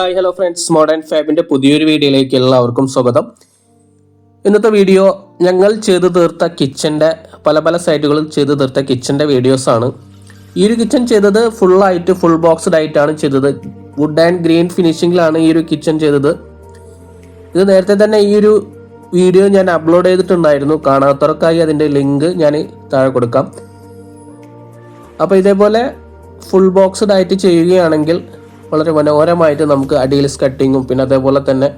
Hi hello friends. Modern ഫാബിന്റെ പുതിയൊരു വീഡിയോയിലേക്ക് എല്ലാവർക്കും സ്വാഗതം. ഇന്നത്തെ വീഡിയോ ഞങ്ങൾ ചെയ്തു തീർത്ത കിച്ചന്റെ പല പല സൈറ്റുകളിൽ ചെയ്തു തീർത്ത വീഡിയോസ് ആണ്. ഈ ഒരു കിച്ചൺ ചെയ്തത് ഫുൾ ആയിട്ട് ഫുൾ ബോക്സ്ഡ് ആയിട്ടാണ് ചെയ്തത്. വുഡ് ആൻഡ് ഗ്രീൻ ഫിനിഷിംഗിലാണ് ഈ ഒരു കിച്ചൺ ചെയ്തത്. ഇത് നേരത്തെ തന്നെ ഈ ഒരു വീഡിയോ ഞാൻ അപ്ലോഡ് ചെയ്തിട്ടുണ്ടായിരുന്നു. കാണാത്തവർക്കായി അതിന്റെ ലിങ്ക് ഞാൻ താഴെ കൊടുക്കാം. അപ്പോൾ ഇതേപോലെ ഫുൾ ബോക്സ്ഡ് ആയിട്ട് ചെയ്യുകയാണെങ്കിൽ വളരെ മനോഹരമായിട്ട് നമുക്ക് അടിയിൽ സ്കട്ടിങ്ങും പിന്നെ അതേപോലെ തന്നെ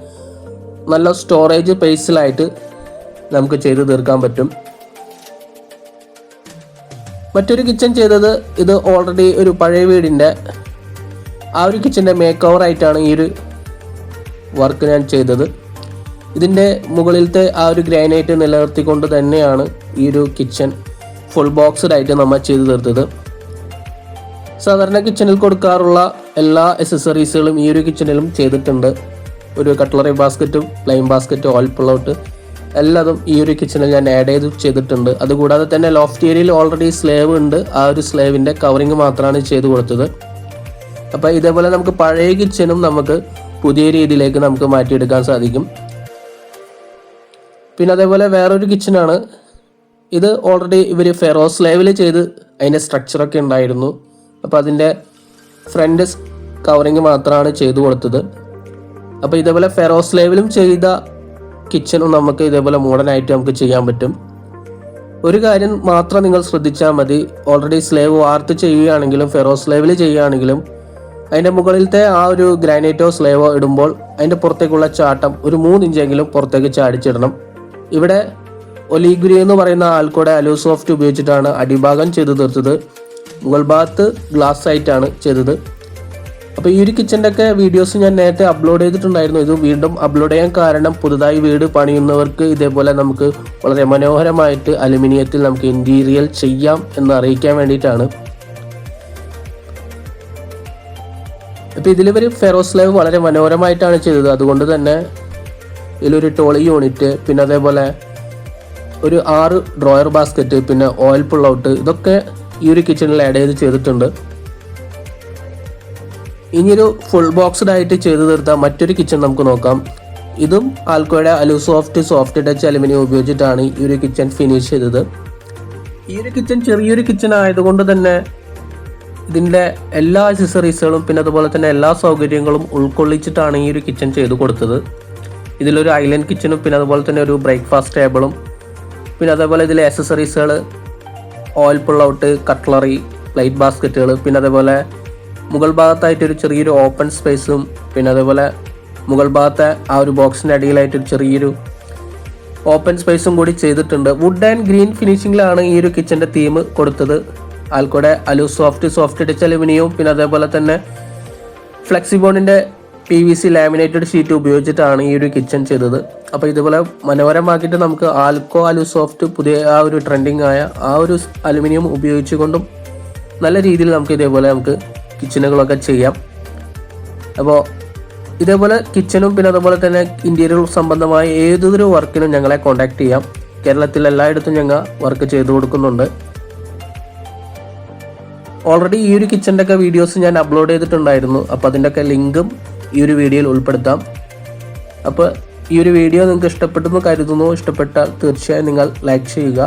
നല്ല സ്റ്റോറേജ് പേസിലായിട്ട് നമുക്ക് ചെയ്ത് തീർക്കാൻ പറ്റും. മറ്റൊരു കിച്ചൺ ചെയ്തത് ഇത് ഓൾറെഡി ഒരു പഴയ വീടിന്റെ ആ ഒരു കിച്ചന്റെ മേക്ക് ഓവർ ആയിട്ടാണ് ഈ ഒരു വർക്ക് ഞാൻ ചെയ്തത്. ഇതിന്റെ മുകളിലത്തെ ആ ഒരു ഗ്രാനൈറ്റ് നിലനിർത്തിക്കൊണ്ട് തന്നെയാണ് ഈ ഒരു കിച്ചൺ ഫുൾ ബോക്സ്ഡ് ആയിട്ട് നമ്മൾ ചെയ്തു തീർത്തത്. സാധാരണ കിച്ചണിൽ കൊടുക്കാറുള്ള എല്ലാ അക്സസറീസുകളും ഈ ഒരു കിച്ചണിലും ചെയ്തിട്ടുണ്ട്. ഒരു കട്ട്ലറി ബാസ്ക്കറ്റും പ്ലെയിൻ ബാസ്ക്കറ്റും ഓയിൽ പുള്ളൗട്ട് എല്ലാതും ഈ ഒരു കിച്ചണിൽ ഞാൻ ആഡ് ചെയ്ത് ചെയ്തിട്ടുണ്ട്. അതുകൂടാതെ തന്നെ ലോഫ്റ്റ് ഏരിയയിൽ ഓൾറെഡി സ്ലേവ് ഉണ്ട്. ആ ഒരു സ്ലേവിന്റെ കവറിങ് മാത്രമാണ് ചെയ്ത് കൊടുത്തത്. അപ്പോൾ ഇതേപോലെ നമുക്ക് പഴയ കിച്ചണും നമുക്ക് പുതിയ രീതിയിലേക്ക് നമുക്ക് മാറ്റിയെടുക്കാൻ സാധിക്കും. പിന്നെ അതേപോലെ വേറൊരു കിച്ചണാണ് ഇത് ഓൾറെഡി ഇവർ ഫെറോ സ്ലേവിൽ ചെയ്ത് അതിന്റെ സ്ട്രക്ചറൊക്കെ ഉണ്ടായിരുന്നു. അപ്പോൾ അതിന്റെ ഫ്രണ്ട് കവറിങ് മാത്രമാണ് ചെയ്തു കൊടുത്തത്. അപ്പോൾ ഇതേപോലെ ഫെറോസ് ലേവലും ചെയ്ത കിച്ചണും നമുക്ക് ഇതേപോലെ മോഡേൺ ആയിട്ട് നമുക്ക് ചെയ്യാൻ പറ്റും. ഒരു കാര്യം മാത്രം നിങ്ങൾ ശ്രദ്ധിച്ചാൽ മതി. ഓൾറെഡി സ്ലേവ് വാർത്ത് ചെയ്യുകയാണെങ്കിലും ഫെറോ സ്ലേവിൽ ചെയ്യുകയാണെങ്കിലും അതിന്റെ മുകളിലത്തെ ആ ഒരു ഗ്രാനൈറ്റോ സ്ലേവോ ഇടുമ്പോൾ അതിന്റെ പുറത്തേക്കുള്ള ചാട്ടം ഒരു മൂന്ന് ഇഞ്ചെങ്കിലും പുറത്തേക്ക് ചാടിച്ചിടണം. ഇവിടെ ഒലീഗുരി എന്ന് പറയുന്ന ആൾക്കൂടെ അലോസോഫ്റ്റ് ഉപയോഗിച്ചിട്ടാണ് അടിഭാഗം ചെയ്തു തീർത്തത്. മുകൾ ഭാഗത്ത് ഗ്ലാസ് ആയിട്ടാണ് ചെയ്തത്. അപ്പോൾ ഈ ഒരു കിച്ചന്റെ ഒക്കെ വീഡിയോസ് ഞാൻ നേരത്തെ അപ്ലോഡ് ചെയ്തിട്ടുണ്ടായിരുന്നു. ഇത് വീണ്ടും അപ്ലോഡ് ചെയ്യാൻ കാരണം പുതുതായി വീട് പണിയുന്നവർക്ക് ഇതേപോലെ നമുക്ക് വളരെ മനോഹരമായിട്ട് അലുമിനിയത്തിൽ നമുക്ക് ഇന്റീരിയൽ ചെയ്യാം എന്ന് അറിയിക്കാൻ വേണ്ടിയിട്ടാണ്. അപ്പോൾ ഇതിൽ ഇവർ ഫെറോസ്ലേവ് വളരെ മനോഹരമായിട്ടാണ് ചെയ്തത്. അതുകൊണ്ട് തന്നെ ഇതിലൊരു ടോളി യൂണിറ്റ് പിന്നെ അതേപോലെ ഒരു ആറ് ഡ്രോയർ ബാസ്ക്കറ്റ് പിന്നെ ഓയിൽ പുള്ളൗട്ട് ഇതൊക്കെ ഈ ഒരു കിച്ചണിൽ ആഡ് ചെയ്ത് ചെയ്തിട്ടുണ്ട്. ഇനിയൊരു ഫുൾ ബോക്സ്ഡ് ആയിട്ട് ചെയ്തു തീർത്ത മറ്റൊരു കിച്ചൺ നമുക്ക് നോക്കാം. ഇതും ആൽക്കോയുടെ alu soft soft touch aluminium ഉപയോഗിച്ചിട്ടാണ് ഈ ഒരു കിച്ചൺ ഫിനിഷ് ചെയ്തത്. ഈ ഒരു കിച്ചൺ ചെറിയൊരു കിച്ചൺ ആയതുകൊണ്ട് തന്നെ ഇതിന്റെ എല്ലാ അക്സസറീസുകളും പിന്നെ അതുപോലെ തന്നെ എല്ലാ സൗകര്യങ്ങളും ഉൾക്കൊള്ളിച്ചിട്ടാണ് ഈ ഒരു കിച്ചൺ ചെയ്തു കൊടുത്തത്. ഇതിലൊരു ഐലൻഡ് കിച്ചണും പിന്നെ അതുപോലെ തന്നെ ഒരു ബ്രേക്ക്ഫാസ്റ്റ് ടേബിളും പിന്നെ അതേപോലെ ഇതിലെ അക്സസറീസുകൾ oil pull out cutlery plate ബാസ്ക്കറ്റുകൾ പിന്നെ അതേപോലെ മുകൾ ഭാഗത്തായിട്ടൊരു ചെറിയൊരു ഓപ്പൺ സ്പേസും പിന്നെ അതേപോലെ മുകൾ ഭാഗത്തെ ആ ഒരു ബോക്സിന്റെ അടിയിലായിട്ടൊരു ചെറിയൊരു ഓപ്പൺ സ്പേസും കൂടി ചെയ്തിട്ടുണ്ട്. വുഡ് ആൻഡ് ഗ്രീൻ ഫിനിഷിങ്ങിലാണ് ഈ ഒരു കിച്ചന്റെ തീം കൊടുത്തത്. ആൽക്കൂടെ അലു സോഫ്റ്റ് സോഫ്റ്റ് ടച്ച് അലുമിനിയവും പിന്നെ അതേപോലെ തന്നെ ഫ്ലെക്സിബോണിന്റെ P V C laminated sheet ഉപയോഗിച്ചിട്ടാണ് ഈ ഒരു കിച്ചൺ ചെയ്തത്. അപ്പോൾ ഇതുപോലെ മനോഹരമാക്കിയിട്ട് നമുക്ക് ആൽക്കോ അലു സോഫ്റ്റ് പുതിയ ആ ഒരു ട്രെൻഡിങ് ആയ ആ ഒരു അലുമിനിയം ഉപയോഗിച്ചുകൊണ്ടും നല്ല രീതിയിൽ നമുക്ക് ഇതേപോലെ നമുക്ക് കിച്ചണുകളൊക്കെ ചെയ്യാം. അപ്പോൾ ഇതേപോലെ കിച്ചണും പിന്നെ അതുപോലെ തന്നെ ഇന്റീരിയർ സംബന്ധമായ ഏതൊരു വർക്കിനും ഞങ്ങളെ കോൺടാക്ട് ചെയ്യാം. കേരളത്തിൽ എല്ലായിടത്തും ഞങ്ങൾ വർക്ക് ചെയ്തു കൊടുക്കുന്നുണ്ട്. ഓൾറെഡി ഈ ഒരു കിച്ചന്റെ ഒക്കെ വീഡിയോസ് ഞാൻ അപ്ലോഡ് ചെയ്തിട്ടുണ്ടായിരുന്നു. അപ്പോൾ അതിന്റെയൊക്കെ ലിങ്കും ഈ ഒരു വീഡിയോയിൽ ഉൾപ്പെടുത്താം. അപ്പോൾ ഈ ഒരു വീഡിയോ നിങ്ങൾക്ക് ഇഷ്ടപ്പെട്ടെന്ന് കരുതുന്നു ഇഷ്ടപ്പെട്ടാൽ തീർച്ചയായും നിങ്ങൾ ലൈക്ക് ചെയ്യുക.